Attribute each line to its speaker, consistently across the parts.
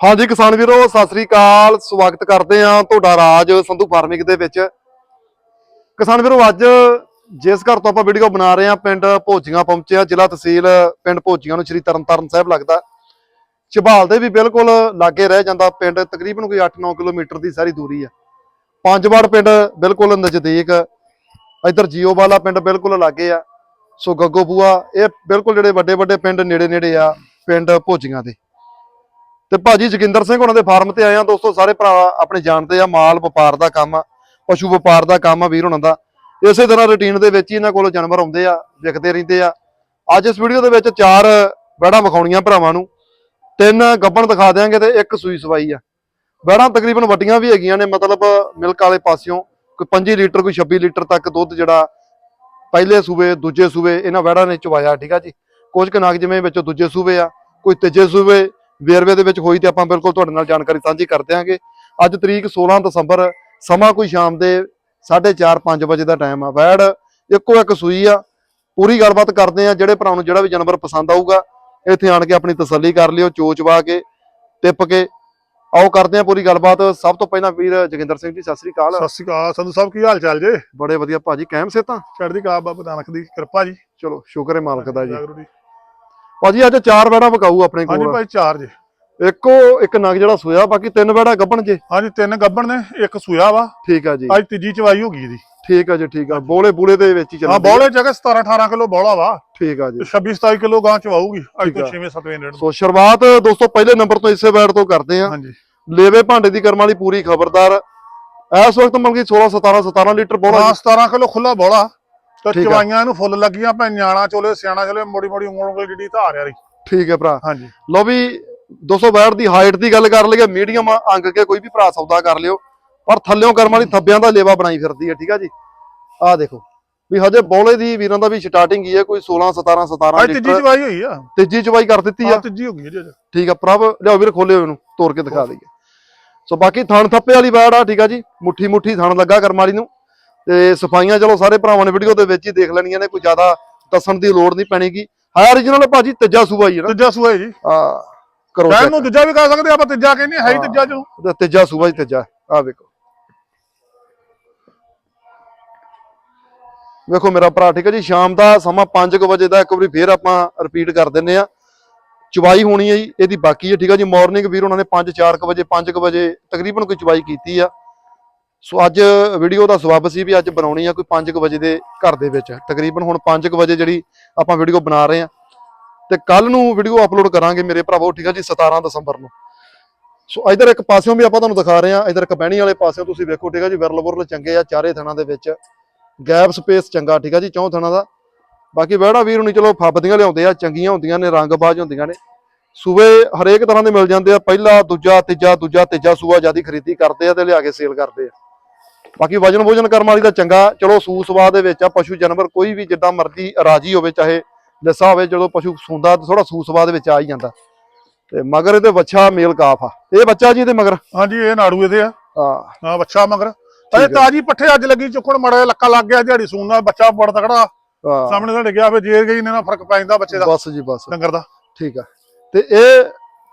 Speaker 1: ਹਾਂਜੀ ਕਿਸਾਨ ਵੀਰੋ, ਸਤਿ ਸ੍ਰੀ ਅਕਾਲ। ਸਵਾਗਤ ਕਰਦੇ ਹਾਂ ਤੁਹਾਡਾ ਰਾਜ ਸੰਧੂ ਫਾਰਮਿੰਗ ਦੇ ਵਿੱਚ। ਕਿਸਾਨ ਵੀਰੋ, ਅੱਜ ਜਿਸ ਘਰ ਤੋਂ ਆਪਾਂ ਵੀਡੀਓ ਬਣਾ ਰਹੇ ਹਾਂ, ਪਿੰਡ ਭੋਜੀਆਂ ਪਹੁੰਚੇ ਆ ਜ਼ਿਲ੍ਹਾ ਤਹਿਸੀਲ ਪਿੰਡ ਭੋਜੀਆਂ ਨੂੰ, ਸ਼੍ਰੀ ਤਰਨਤਾਰਨ ਸਾਹਿਬ ਲੱਗਦਾ। ਝਬਾਲ ਦੇ ਵੀ ਬਿਲਕੁਲ ਲਾਗੇ ਰਹਿ ਜਾਂਦਾ ਪਿੰਡ, ਤਕਰੀਬਨ ਕੋਈ 8-9 ਕਿਲੋਮੀਟਰ ਦੀ ਸਾਰੀ ਦੂਰੀ ਆ। ਪੰਜ ਵਾਰ ਪਿੰਡ ਬਿਲਕੁਲ ਨਜ਼ਦੀਕ। ਇੱਧਰ ਜੀਓ ਵਾਲਾ ਪਿੰਡ ਬਿਲਕੁਲ ਲਾਗੇ ਆ। ਸੋ ਗੱਗੋ ਬੂਆ ਇਹ ਬਿਲਕੁਲ ਜਿਹੜੇ ਵੱਡੇ ਵੱਡੇ ਪਿੰਡ ਨੇੜੇ ਨੇੜੇ ਆ ਪਿੰਡ ਭੋਜੀਆਂ ਦੇ। ਤੇ ਭਾਜੀ ਜਗਿੰਦਰ ਸਿੰਘ ਉਹਨਾਂ ਦੇ ਫਾਰਮ ਤੇ ਆਏ ਆ, ਦੋਸਤੋ, ਸਾਰੇ ਭਰਾ ਆਪਣੇ ਜਾਣਦੇ ਆ ਮਾਲ ਵਪਾਰ ਦਾ ਕੰਮ ਆ, ਪਸ਼ੂ ਵਪਾਰ ਦਾ ਕੰਮ ਆ ਵੀਰ ਉਹਨਾਂ ਦਾ। ਇਸੇ ਤਰ੍ਹਾਂ ਰੁਟੀਨ ਦੇ ਵਿੱਚ ਹੀ ਇਹਨਾਂ ਕੋਲ ਜਾਨਵਰ ਆਉਂਦੇ ਆ, ਵਿਕਦੇ ਰਹਿੰਦੇ ਆ। ਅੱਜ ਇਸ ਵੀਡੀਓ ਦੇ ਵਿੱਚ ਚਾਰ ਬੈੜਾਂ ਵਿਖਾਉਣੀਆਂ ਭਰਾਵਾਂ ਨੂੰ। ਤਿੰਨ ਗੱਬਣ ਦਿਖਾ ਦਿਆਂਗੇ ਤੇ ਇੱਕ ਸੂਈ ਸਵਾਈ ਆ। ਬੈੜਾਂ ਤਕਰੀਬਨ ਵੱਡੀਆਂ ਵੀ ਹੈਗੀਆਂ ਨੇ, ਮਤਲਬ ਮਿਲਕ ਵਾਲੇ ਪਾਸਿਓਂ ਕੋਈ 25 ਲੀਟਰ, ਕੋਈ 26 ਲੀਟਰ ਤੱਕ ਦੁੱਧ ਜਿਹੜਾ ਪਹਿਲੇ ਸੂਬੇ, ਦੂਜੇ ਸੂਬੇ ਇਹਨਾਂ ਵੈੜਾਂ ਨੇ ਚਵਾਇਆ, ਠੀਕ ਆ ਜੀ? ਕੁਝ ਕੁ ਨਾਗ ਜਿਵੇਂ ਵਿੱਚੋਂ ਦੂਜੇ ਸੂਬੇ ਆ, ਕੋਈ ਤੀਜੇ ਸੂਬੇ ਵੇਰਵੇ ਦੇ ਵਿੱਚ ਹੋਈ ਤੇ ਆਪਾਂ ਬਿਲਕੁਲ ਤੁਹਾਡੇ ਨਾਲ ਜਾਣਕਾਰੀ ਸਾਂਝੀ ਕਰ ਦਿਆਂਗੇ। ਅੱਜ ਤਰੀਕ 16 ਦਸੰਬਰ ਸਮਾਂ ਕੋਈ ਸ਼ਾਮ ਦੇ 4:30 5 ਵਜੇ ਦਾ ਟਾਈਮ ਆ। ਵੈੜ ਇੱਕੋ ਇੱਕ ਸੂਈ ਆ। ਪੂਰੀ ਗੱਲਬਾਤ ਕਰਦੇ ਆ ਜਿਹੜੇ ਭਰਾ ਨੂੰ ਜਿਹੜਾ ਵੀ ਜਾਨਵਰ ਪਸੰਦ ਆਊਗਾ ਇੱਥੇ ਆਣ ਕੇ ਆਪਣੀ ਤਸੱਲੀ ਕਰ ਲਿਓ ਚੋਚਵਾ ਕੇ ਟਿੱਪ ਕੇ। ਆਓ ਕਰਦੇ ਆ ਪੂਰੀ ਗੱਲਬਾਤ। ਸਭ ਤੋਂ ਪਹਿਲਾਂ ਵੀਰ ਜੋਗਿੰਦਰ ਸਿੰਘ ਜੀ ਸਤਿ ਸ੍ਰੀ ਅਕਾਲ।
Speaker 2: ਸਤਿ ਸ਼੍ਰੀ ਅਕਾਲ। ਸੰਧੂ ਸਾਹਿਬ ਕੀ ਹਾਲ ਚਾਲ ਜੇ?
Speaker 1: ਬੜੇ ਵਧੀਆ ਭਾਜੀ। ਕਾਇਮ ਸੇ ਤਾਂ
Speaker 2: ਚੜ੍ਹਦੀ ਕਲਾ ਬਾਬਾ ਨਾਨਕ ਦੀ ਕਿਰਪਾ ਜੀ।
Speaker 1: ਚਲੋ ਸ਼ੁਕਰ ਹੈ ਮਾਲਕ ਦਾ ਜੀ। ਭਾਜੀ ਅੱਜ ਚਾਰ ਵੈੜਾਂ ਵਿਕਾਊ ਆਪਣੇ
Speaker 2: ਹਾਂਜੀ
Speaker 1: ਕੋਲ
Speaker 2: ਭਾਈ ਚਾਰ ਜੇ।
Speaker 1: ਇੱਕੋ ਇੱਕ ਨਗ ਜਿਹੜਾ ਸੋਇਆ ਬਾਕੀ ਤਿੰਨ ਵੈੜਾਂ ਗੱਭਣ ਜੇ।
Speaker 2: ਹਾਂਜੀ ਤਿੰਨ ਗੱਬਣ ਨੇ ਇੱਕ ਸੂਆ ਵਾ।
Speaker 1: ਠੀਕ ਆ ਜੀ।
Speaker 2: ਅੱਜ ਤੀਜੀ ਚਵਾਈ ਹੋ ਗਈ ਦੀ
Speaker 1: ਠੀਕ ਆ ਜੀ ਠੀਕ ਆ। ਬੋਲੇ ਬੂਲੇ ਦੇ ਵਿੱਚ ਹੀ
Speaker 2: ਹਾਂ
Speaker 1: ਚੱਲਦੀ
Speaker 2: ਬੌਲੇ ਜਗ੍ਹਾ 17 18 ਕਿਲੋ ਬੌਲਾ ਵਾ।
Speaker 1: ਠੀਕ ਆ ਜੀ।
Speaker 2: 26 27 ਕਿਲੋ ਗਾਂ ਚਵਾਊਗੀ। ਅੱਜ ਤੋਂ
Speaker 1: ਆ।
Speaker 2: 6ਵੇਂ 7ਵੇਂ ਦਿਨ।
Speaker 1: ਸੋ ਸ਼ੁਰੂਆਤ ਦੋਸਤੋ ਪਹਿਲੇ ਨੰਬਰ ਤੋਂ ਇਸੇ ਵੈੜ ਤੋਂ ਕਰਦੇ ਆ।
Speaker 2: ਹਾਂਜੀ।
Speaker 1: ਲੇਵੇ ਭਾਂਡੇ ਦੀ ਕਰਮ ਵਾਲੀ ਪੂਰੀ ਖਬਰਦਾਰ। ਇਸ ਵਕਤ ਮਤਲਬ ਕਿ 16 17 17 ਲੀਟਰ ਬੋਲਾ
Speaker 2: ਹਾਂ 17 ਕਿਲੋ ਖੁੱਲਾ ਬੌਲਾ। ਤੇ। ਚਵਾਈਆਂ ਇਹਨੂੰ ਫੁੱਲ ਲੱਗੀਆਂ ਭੈ ਨਿਆਣਾ ਚੋਲੇ ਸਿਆਣਾ ਚੋਲੇ ਮੋੜੀ ਮੋੜੀ ਉਂਗਲ ਉਂਗਲ ਜਿਹੜੀ ਧਾਰ ਆ ਰਹੀ
Speaker 1: ਠੀਕ ਹੈ ਭਰਾ।
Speaker 2: ਹਾਂਜੀ।
Speaker 1: ਲਓ ਵੀ 200 ਵੈੜ ਦੀ ਹਾਈਟ ਦੀ ਗੱਲ ਕਰ ਲਈਏ ਮੀਡੀਅਮ ਅੰਗ ਕੇ ਕੋਈ ਵੀ ਭਰਾ ਸੌਦਾ ਕਰ ਲਿਓ ਪਰ ਥੱਲਿਓਂ ਕਰਮ ਵਾਲੀ ਥੱਬਿਆਂ ਦਾ ਲੇਵਾ ਬਣਾਈ ਫਿਰਦੀ ਹੈ ਠੀਕ ਆ ਜੀ? ਆਹ ਦੇਖੋ ਵੀ ਹਜੇ ਬੋਲੇ ਦੀ ਵੀਰਾਂ ਦਾ ਵੀ ਸਟਾਰਟਿੰਗ ਹੀ ਹੈ ਕੋਈ 16 17 17
Speaker 2: ਅੱਜ ਤੀਜੀ
Speaker 1: ਲੀਟਰ
Speaker 2: ਚਵਾਈ ਹੋਈ ਆ।
Speaker 1: ਤੀਜੀ ਚਵਾਈ ਕਰ ਦਿੱਤੀ
Speaker 2: ਹਾਂ
Speaker 1: ਆ
Speaker 2: ਤੀਜੀ ਹੋ ਗਈ ਜੀ ਅੱਜ।
Speaker 1: ਠੀਕ ਆ ਪ੍ਰਭ ਲਿਆਓ ਵੀਰ ਖੋਲਿਓ ਇਹਨੂੰ ਤੋੜ ਕੇ ਦਿਖਾ ਦਈਏ। ਸੋ ਬਾਕੀ ਥਣ ਥੱਪੇ ਵਾਲੀ ਵੈੜ ਆ ਠੀਕ ਆ ਜੀ ਮੁੱਠੀ ਮੁੱਠੀ ਥਣ ਲੱਗਾ ਕਰਮ ਵਾਲੀ ਨੂੰ। ਤੇ ਸਫਾਈਆਂ ਚਲੋ ਸਾਰੇ ਭਰਾਵਾਂ ਨੇ ਵੀਡੀਓ ਦੇ ਵਿੱਚ ਹੀ ਦੇਖ ਲੈਣੀਆਂ ਨੇ ਕੋਈ ਜ਼ਿਆਦਾ ਦੱਸਣ ਦੀ ਲੋੜ ਨਹੀਂ ਪੈਣੀਗੀ। ਹੈ origignal ਭਾਜੀ ਤੀਜਾ ਸੂਬਾ ਹੀ ਹੈ ਨਾ।
Speaker 2: ਤੀਜਾ ਸੂਆ ਹੈ ਜੀ।
Speaker 1: ਆ ਕਰੋ
Speaker 2: ਕਹਿਣ। ਨੂੰ ਦੂਜਾ ਵੀ ਕਰ ਸਕਦੇ ਆਪਾਂ ਤੀਜਾ ਕਹਿੰਦੇ ਹੈ ਹੀ ਤੀਜਾ ਜੋ
Speaker 1: ਤੀਜਾ ਸੂਬਾ ਹੀ ਤੀਜਾ ਆ ਵੇਖੋ। ਵੇਖੋ ਮੇਰਾ ਭਰਾ ਠੀਕ ਹੈ ਜੀ ਸ਼ਾਮ ਦਾ ਸਮਾਂ 5:00 ਵਜੇ ਦਾ ਇੱਕ ਵਾਰੀ ਫੇਰ ਆਪਾਂ ਰਿਪੀਟ ਕਰ ਦਿੰਨੇ ਆ ਚਵਾਈ ਹੋਣੀ ਹੈ ਜੀ ਇਹਦੀ ਬਾਕੀ ਹੈ ਠੀਕ ਹੈ ਜੀ ਮਾਰਨਿੰਗ ਵੀਰ ਉਹਨਾਂ ਨੇ 5-4 ਵਜੇ 5 ਵਜੇ ਤਕਰੀਬਨ ਕੋਈ ਚਵਾਈ ਕੀਤੀ ਆ। ਸੋ ਅੱਜ ਵੀਡੀਓ ਦਾ ਸਬੱਬ ਸੀ ਵੀ ਅੱਜ ਬਣਾਉਣੀ ਆ ਕੋਈ 5 ਵਜੇ ਦੇ ਘਰ ਦੇ ਵਿੱਚ। ਤਕਰੀਬਨ ਹੁਣ 5 ਵਜੇ ਜਿਹੜੀ ਆਪਾਂ ਵੀਡੀਓ ਬਣਾ ਰਹੇ ਆ ਤੇ ਕੱਲ ਨੂੰ ਵੀਡੀਓ ਅਪਲੋਡ ਕਰਾਂਗੇ ਮੇਰੇ ਭਰਾਵੋ, ਠੀਕ ਆ ਜੀ? 17 ਦਸੰਬਰ ਨੂੰ। ਸੋ ਇਧਰ ਇੱਕ ਪਾਸਿਓਂ ਵੀ ਆਪਾਂ ਤੁਹਾਨੂੰ ਦਿਖਾ ਰਹੇ ਹਾਂ, ਇਧਰ ਕਬੈਣੀ ਵਾਲੇ ਪਾਸਿਓਂ ਤੁਸੀਂ ਵੇਖੋ, ਠੀਕ ਆ ਜੀ? ਵਿਰਲ ਬੁਰਲ ਚੰਗੇ ਆ, ਚਾਰੇ ਥਣਾ ਦੇ ਵਿੱਚ। ਗੈਪ ਸਪੇਸ ਚੰਗਾ, ਠੀਕ ਆ ਜੀ? ਚੌਂ ਥਣਾਂ ਦਾ। ਬਾਕੀ ਵਹਿੜਾ ਵੀਰ ਨੂੰ ਚਲੋ ਫੱਬਦੀਆਂ ਲਿਆਉਂਦੇ ਆ, ਚੰਗੀਆਂ ਹੁੰਦੀਆਂ ਨੇ, ਰੰਗਬਾਜ਼ ਹੁੰਦੀਆਂ ਨੇ। ਸੂਬੇ ਹਰੇਕ ਤਰ੍ਹਾਂ ਦੇ ਮਿਲ ਜਾਂਦੇ ਆ, ਪਹਿਲਾ, ਦੂਜਾ, ਤੀਜਾ ਦੂਜਾ, ਤੀਜਾ ਸੂਆ ਜਿਆਦੀ ਖਰੀਦੀ ਕਰਦੇ ਆ ਤੇ ਲਿਆ ਕੇ ਸੇਲ ਕਰਦੇ ਆ। ਬਾਕੀ ਵਜਨ ਭੋਜਨ ਕਰਮ ਵਾਲੀ ਦਾ ਚੰਗਾ। ਚਲੋ ਸੂ ਸਵਾ ਦੇ ਵਿੱਚ ਆ ਪਸ਼ੂ ਜਾਨਵਰ ਕੋਈ ਵੀ ਜਿੱਦਾਂ ਮਰਜ਼ੀ ਰਾਜੀ ਹੋਵੇ, ਚਾਹੇ ਲਿੱਸਾ ਹੋਵੇ ਜਦੋਂ ਪਸ਼ੂ ਸੂੰਦਾ ਥੋੜਾ ਸੂ ਸਵਾ ਦੇ ਵਿੱਚ ਆ ਹੀ ਜਾਂਦਾ। ਤੇ ਮਗਰ ਇਹਦੇ ਬੱਚਾ ਮੇਲ ਕਾਫ ਆ। ਇਹ ਬੱਚਾ ਜੀ ਇਹਦੇ ਮਗਰ?
Speaker 2: ਹਾਂਜੀ ਇਹ ਨਾੜੂ ਇਹਦੇ ਆ।
Speaker 1: ਆ
Speaker 2: ਹਾਂ ਬੱਚਾ ਮਗਰ। ਅਜੇ। ਤਾਜੀ ਪੱਠੇ ਅੱਜ ਲੱਗੀ ਚੁੱਕਣ ਮੜਾ ਲੱਕਾ ਲੱਗ ਗਿਆ ਦਿਹਾੜੀ ਨਾਲ ਬੱਚਾ ਬੜਾ ਤਕੜਾ। ਸਾਹਮਣੇ ਸਾਡੇ ਗਿਆ ਫੇ ਜੇਰ ਗਈ ਨੇ ਨਾ ਫ਼ਰਕ ਪੈ ਜਾਂਦਾ ਬੱਚੇ ਦਾ।
Speaker 1: ਬਸ ਜੀ ਬਸ।
Speaker 2: ਡੰਗਰ ਦਾ।
Speaker 1: ਠੀਕ ਆ। ਤੇ ਇਹ